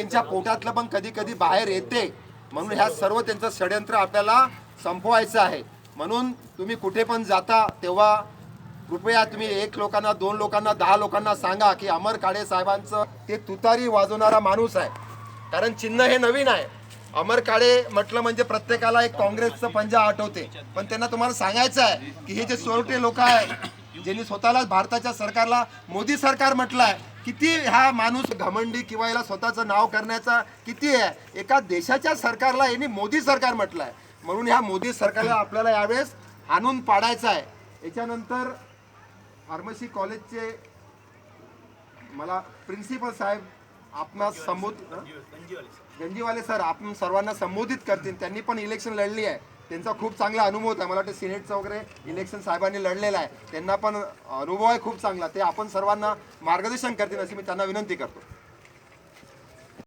त्यांच्या पोटातलं पण कधी कधी बाहेर येते. म्हणून ह्या सर्व त्यांचं षडयंत्र आपल्याला संपवायचं आहे. म्हणून तुम्ही कुठे पण जाता तेव्हा कृपया तुम्ही एक लोकांना दोन लोकांना दहा लोकांना सांगा की अमर काळे साहेबांचं ते तुतारी वाजवणारा माणूस आहे. कारण चिन्ह हे नवीन आहे. अमर काळे म्हटलं म्हणजे प्रत्येकाला एक काँग्रेसचं पंजा आठवते. पण त्यांना तुम्हाला सांगायचं आहे की हे जे चोरटे लोक आहे ज्यांनी स्वतःला भारताच्या सरकारला मोदी सरकार म्हटलं आहे किती हा माणूस घमंडी किंवा याला स्वतःचं नाव करण्याचा किती आहे? एका देशाच्या सरकारला यांनी मोदी सरकार म्हटलं आहे म्हणून ह्या मोदी सरकारला आपल्याला यावेळेस हाणून पाडायचं आहे. याच्यानंतर फार्मसी कॉलेजचे मला प्रिन्सिपल साहेब आपणास संबोधित गंजीवाले सर आपण सर्वांना संबोधित करतील. त्यांनी पण इलेक्शन लढली आहे. त्यांचा खूप चांगला अनुभव आहे मला वाटतं सिनेटचं वगैरे इलेक्शन साहेबांनी लढलेलं आहे. त्यांना पण अनुभव आहे खूप चांगला. ते आपण सर्वांना मार्गदर्शन करतील अशी मी त्यांना विनंती करतो.